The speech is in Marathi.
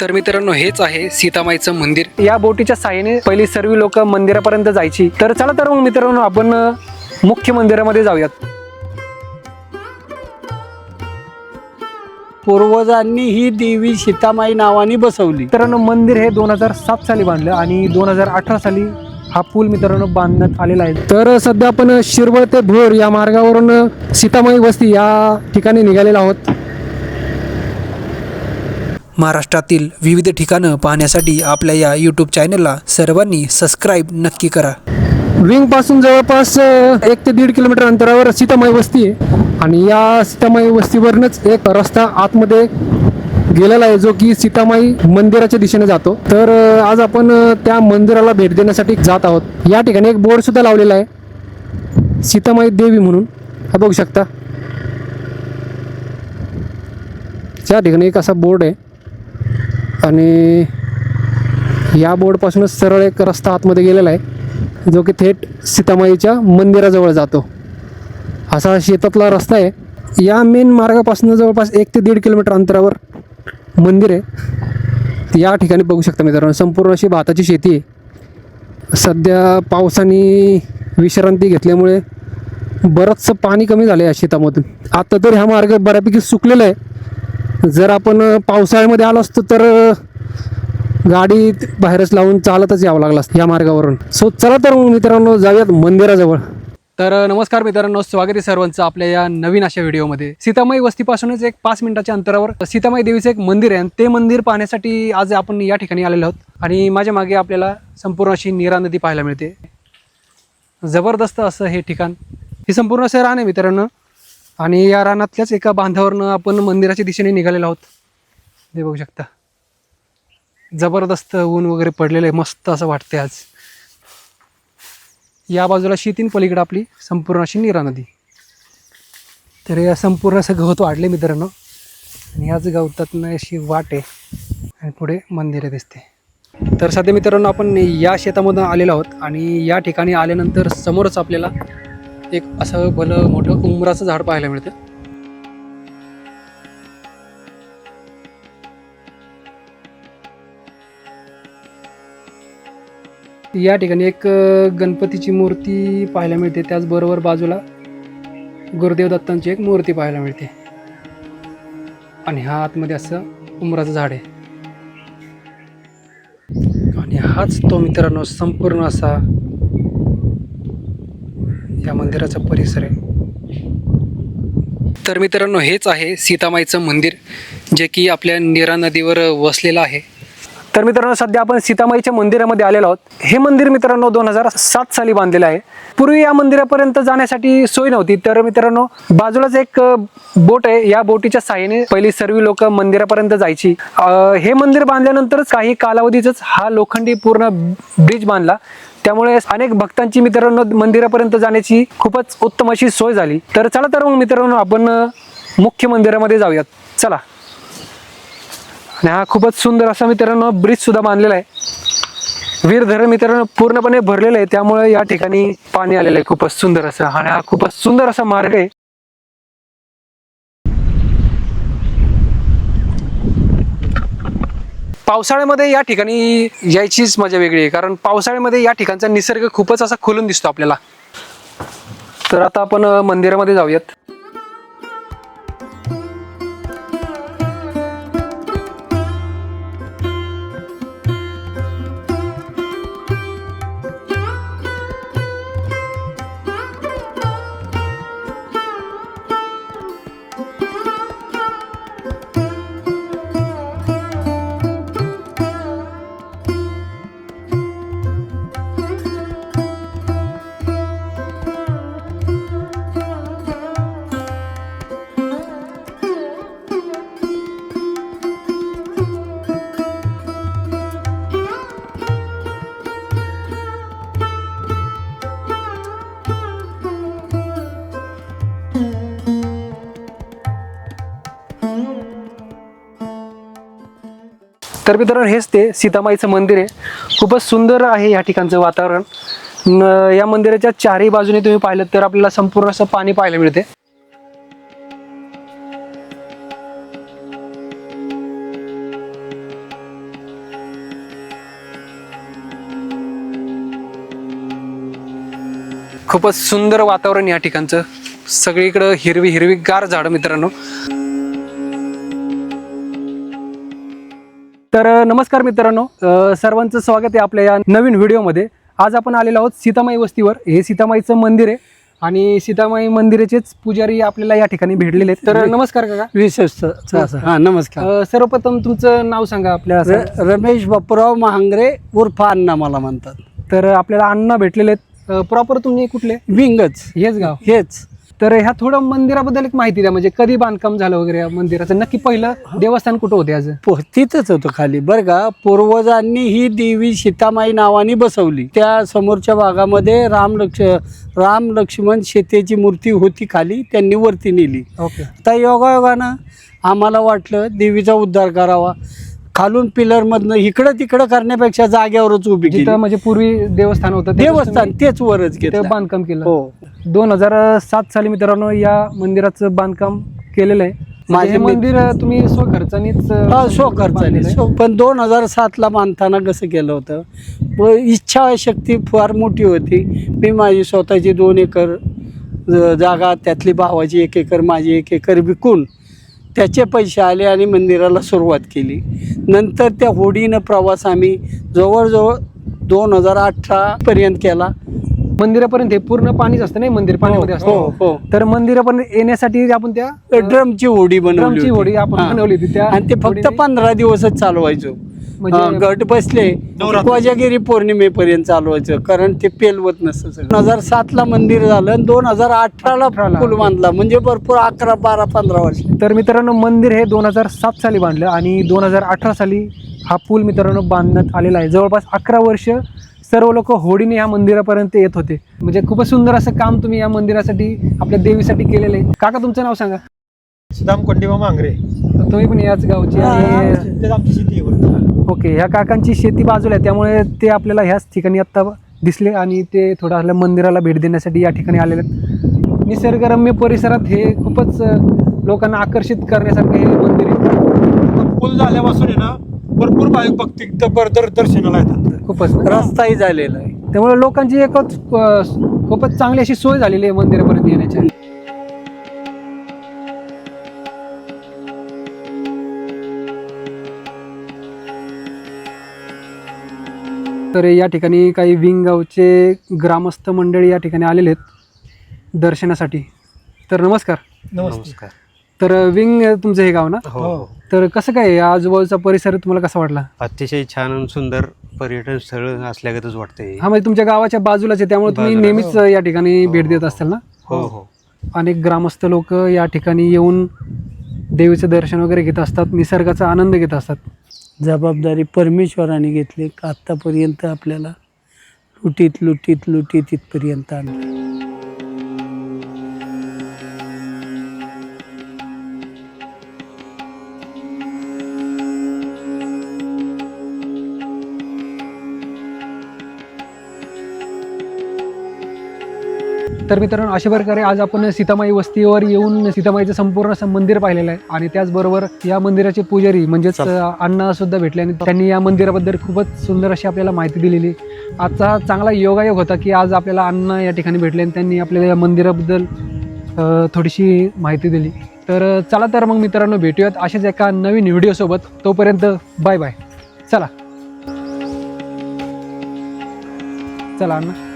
तर मित्रांनो हेच आहे सीतामाईचं मंदिर. या बोटीच्या साहाय्याने पहिली सर्व लोक मंदिरापर्यंत जायची. तर चला तर मग मित्रांनो आपण मुख्य मंदिरामध्ये जाऊयात. पूर्वजांनी ही देवी सीतामाई नावाने बसवली. मित्रांनो मंदिर हे दोन हजार सात साली बांधलं आणि दोन हजार अठरा साली हा पूल मित्रांनो बांधण्यात आलेला आहे. तर सध्या आपण शिरवळ ते भोर या मार्गावरून सीतामाई वस्ती या ठिकाणी निघालेलो आहोत. महाराष्ट्रातील विविध ठिकाणं पाहण्यासाठी आपल्या या यूट्यूब चॅनलला सर्वांनी सबस्क्राईब नक्की करा. विंगपासून जवळपास एक ते दीड किलोमीटर अंतरावर सीतामाई वस्ती आहे. आणि या सीतामाई वस्तीवरूनच एक रस्ता आतमध्ये गेलेला आहे जो की सीतामाई मंदिराच्या दिशेने जातो. तर आज आपण त्या मंदिराला भेट देण्यासाठी जात आहोत. या ठिकाणी एक बोर्ड सुद्धा लावलेला आहे. सीतामाई देवी म्हणून. हा बघू शकता. त्या ठिकाणी एक असा बोर्ड आहे. आणि या बोर्डपासूनच सरळ एक रस्ता आतमध्ये गेलेला आहे जो की थेट सीतामाईच्या मंदिराजवळ जातो. असा शेतातला रस्ता आहे. या मेन मार्गापासून जवळपास एक ते दीड किलोमीटर अंतरावर मंदिर आहे. या ठिकाणी बघू शकता मित्रांनो संपूर्ण अशी भाताची शेती आहे. सध्या पावसाने विश्रांती घेतल्यामुळे बरंचसं पाणी कमी झालं आहे या शेतामधून. आता तर हा मार्ग बऱ्यापैकी सुकलेला आहे. जर आपण पावसाळ्यामध्ये आलो असतो तर गाडी बाहेरच लावून चालतच यावं लागलं असतं या मार्गावरून. सो चला तर मग मित्रांनो जाऊयात मंदिराजवळ. तर नमस्कार मित्रांनो स्वागत आहे सर्वांचं आपल्या या नवीन अशा व्हिडिओमध्ये. सीतामाई वस्तीपासूनच एक पाच मिनिटाच्या अंतरावर सीतामाई देवीचं एक मंदिर आहे आणि ते मंदिर पाहण्यासाठी आज आपण या ठिकाणी आलेलो आहोत. आणि माझ्या मागे आपल्याला संपूर्ण अशी नीरा नदी पाहायला मिळते. जबरदस्त असं हे ठिकाण. हे संपूर्ण असं रान आहे मित्रांनो. आणि या रानातल्याच एका बांधावरनं आपण मंदिराच्या दिशेने निघालेलो आहोत. हे बघू शकता. जबरदस्त ऊन वगैरे पडलेलं आहे. मस्त असं वाटते आज. या बाजूला शेतीन पलीकडे आपली संपूर्ण अशी नीरा नदी. तर या संपूर्ण असं गवत वाढले मित्रांनो. आणि याच गवतातनं अशी वाट आहे. आणि पुढे मंदिरे दिसते. तर सध्या मित्रांनो आपण या शेतामधून आलेलो आहोत. आणि या ठिकाणी आल्यानंतर समोरच आपल्याला एक असं भलं मोठं उमराचं झाड पाहायला मिळतं. या ठिकाणी एक गणपतीची मूर्ती पाहायला मिळते. त्याचबरोबर बाजूला गुरुदेव दत्तांची एक मूर्ती पाहायला मिळते. आणि हा आतमध्ये असं उमराचं झाड आहे. आणि हाच तो मित्रांनो संपूर्ण असा या मंदिराचा परिसर आहे. तर मित्रांनो हेच आहे सीतामाईचं मंदिर जे की आपल्या नीरा नदीवर वसलेलं आहे. तर मित्रांनो सध्या आपण सीतामाईच्या मंदिरामध्ये आलेलो आहोत. हे मंदिर मित्रांनो दोन हजार सात साली बांधलेलं आहे. पूर्वी या मंदिरापर्यंत जाण्यासाठी सोय नव्हती. तर मित्रांनो बाजूलाच एक बोट आहे. या बोटीच्या साह्याने पहिली सर्व लोक मंदिरापर्यंत जायची. हे मंदिर बांधल्यानंतरच काही कालावधीतच हा लोखंडी पूर्ण ब्रिज बांधला. त्यामुळे अनेक भक्तांची मित्रांनो मंदिरापर्यंत जाण्याची खूपच उत्तम अशी सोय झाली. तर चला तर मग मित्रांनो आपण मुख्य मंदिरामध्ये जाऊयात. चला. आणि हा खूपच सुंदर असा मित्रांनो ब्रिज सुद्धा बांधलेला आहे. वीर धरण मित्रांनो पूर्णपणे भरलेलं आहे. त्यामुळे या ठिकाणी पाणी आलेलं आहे. खूपच सुंदर असं आणि हा खूपच सुंदर असा मार्ग आहे. पावसाळ्यामध्ये या ठिकाणी यायचीच मजा वेगळी आहे. कारण पावसाळ्यामध्ये या ठिकाणचा निसर्ग खूपच असा खुलून दिसतो आपल्याला. तर आता आपण मंदिरामध्ये जाऊयात. तर मित्रांनो हेच ते. सीतामाईचं मंदिर आहे. खूपच सुंदर आहे या ठिकाणचं वातावरण. या मंदिराच्या चारही बाजूने तुम्ही पाहिलं तर आपल्याला संपूर्ण असं पाणी पाहायला मिळते. खूपच सुंदर वातावरण या ठिकाणचं. सगळीकडं हिरवी हिरवी गार झाडं मित्रांनो. तर नमस्कार मित्रांनो. सर्वांचं स्वागत आहे आपल्या या नवीन व्हिडिओमध्ये. आज आपण आलेलो आहोत सीतामाई वस्तीवर. हे सीतामाईचं मंदिर आहे. आणि सीतामाई मंदिराचेच पुजारी आपल्याला या ठिकाणी भेटलेले आहेत. तर नमस्कार काका. विशेष हा नमस्कार. सर्वप्रथम तुमचं नाव सांगा आपल्या रमेश बापूराव महांगरे उर्फ अण्णा मला म्हणतात. तर आपल्याला अण्णा भेटलेले आहेत. प्रॉपर तुम्ही कुठले? विंगच. हेच गाव. हेच. तर ह्या थोडं मंदिराबद्दल एक माहिती द्या. म्हणजे कधी बांधकाम झालं वगैरे या मंदिराचं? नक्की पहिलं देवस्थान कुठं होते आज? तिथंच होतं खाली. बरं का पूर्वजांनी ही देवी सीतामाई नावाने बसवली. त्या समोरच्या भागामध्ये राम लक्ष राम लक्ष्मण सीतेची मूर्ती होती खाली त्यांनी वरती नेली. ओके. आता योगायोगानं आम्हाला वाटलं देवीचा उद्धार करावा. खालून पिलरमधनं इकडं तिकडं करण्यापेक्षा जाग्यावरच उभी केली. जिथं म्हणजे पूर्वी देवस्थान होतं ते देवस्थान तेच वरच घेतलं. बांधकाम केलं. हो. दोन हजार सात साली मित्रांनो या मंदिराचं बांधकाम केलेलं आहे. म्हणजे माझे मित्र- मंदिर तुम्ही स्वखर्चानीच अ, हा सो खर्चाने बांधलेलं आहे. सो पण दोन हजार सातला बांधताना कसं केलं होतं? व इच्छाशक्ती फार मोठी होती. मी माझी स्वतःची दोन एकर ज- जागा त्यातली भावाची एक एकर माझी एक एकर विकून त्याचे पैसे आले आणि मंदिराला सुरुवात केली. नंतर त्या होडीनं प्रवास आम्ही जवळजवळ दोन हजार अठरापर्यंत केला. मंदिरापर्यंत हे पूर्ण पाणीच असतं नाही? मंदिर पाण्यामध्ये हो असतं. हो तर मंदिरापर्यंत येण्यासाठी आपण त्या ड्रमची होडी बनवली ड्रमची होती. होडी आपण हा. बनवली होती त्या आणि ते फक्त होडीने- पंधरा दिवसच चालवायचो. म्हणजे- गट बसले कोजागिरी पौर्णिमेपर्यंत चालवायचं कारण ते पेलवत नसतं दोन हजार सात ला मंदिर झालं आणि दोन हजार अठराला. पूल बांधला म्हणजे भरपूर अकरा बारा पंधरा वर्ष. तर मित्रांनो मंदिर हे दोन हजार सात साली बांधलं आणि दोन हजार अठरा साली हा पूल मित्रांनो बांधण्यात आलेला आहे. जवळपास अकरा वर्ष सर्व लोक होडीने या मंदिरापर्यंत येत होते. म्हणजे खूपच सुंदर असं काम तुम्ही या मंदिरासाठी आपल्या देवीसाठी केलेलं आहे. काका तुमचं नाव सांगा. सुदाम कोंडीबा मांगरे तुम्ही पण याच गावचे आणि त्यात आमची शेती आहे ओके ह्या काकांची शेती बाजूला आहे त्यामुळे ते आपल्याला ह्याच ठिकाणी आत्ता दिसले आणि ते थोडं आपल्या मंदिराला भेट देण्यासाठी या ठिकाणी आलेले आहेत. निसर्गरम्य परिसरात हे खूपच लोकांना आकर्षित करण्यासारखं हे मंदिर आहे. पूल झाल्यापासून आहे ना भरपूर भाविक भक्ती दर दर्शनाला येतात. खूपच. रस्ताही झालेला आहे. त्यामुळे लोकांची एकच खूपच चांगली अशी सोय झालेली आहे मंदिरापर्यंत येण्याची. तर या ठिकाणी काही विंग गावचे ग्रामस्थ मंडळी या ठिकाणी आलेले आहेत दर्शनासाठी. तर नमस्कार. नमस्कार. तर विंग तुमचं हे गाव ना? हो. तर कसं काय आजूबाजूचा परिसर तुम्हाला कसा वाटला? अतिशय छान आणि सुंदर पर्यटन स्थळ असल्यागतच वाटतंय. हा म्हणजे तुमच्या गावाच्या बाजूलाच आहे त्यामुळे तुम्ही बाजूला. नेहमीच या ठिकाणी भेट देत असाल ना? हो हो. अनेक ग्रामस्थ लोक या ठिकाणी येऊन देवीचं दर्शन वगैरे घेत असतात निसर्गाचा आनंद घेत असतात. जबाबदारी परमेश्वराने घेतली. आत्तापर्यंत आपल्याला लुटीत लुटीत लुटीत इथपर्यंत आणलं. तर मित्रांनो अशा प्रकारे आज आपण सीतामाई वस्तीवर येऊन सीतामाईचं संपूर्ण असं मंदिर पाहिलेलं आहे. आणि त्याचबरोबर या मंदिराचे पुजारी म्हणजेच अण्णा सुद्धा भेटले आणि त्यांनी या मंदिराबद्दल खूपच सुंदर अशी आपल्याला माहिती दिलेली. आजचा चांगला योगायोग होता की आज आपल्याला अण्णा या ठिकाणी भेटले आणि त्यांनी आपल्याला या मंदिराबद्दल थोडीशी माहिती दिली. तर चला तर मग मित्रांनो भेटूयात अशाच एका नवीन व्हिडिओसोबत तोपर्यंत बाय बाय. चला. चला अण्णा.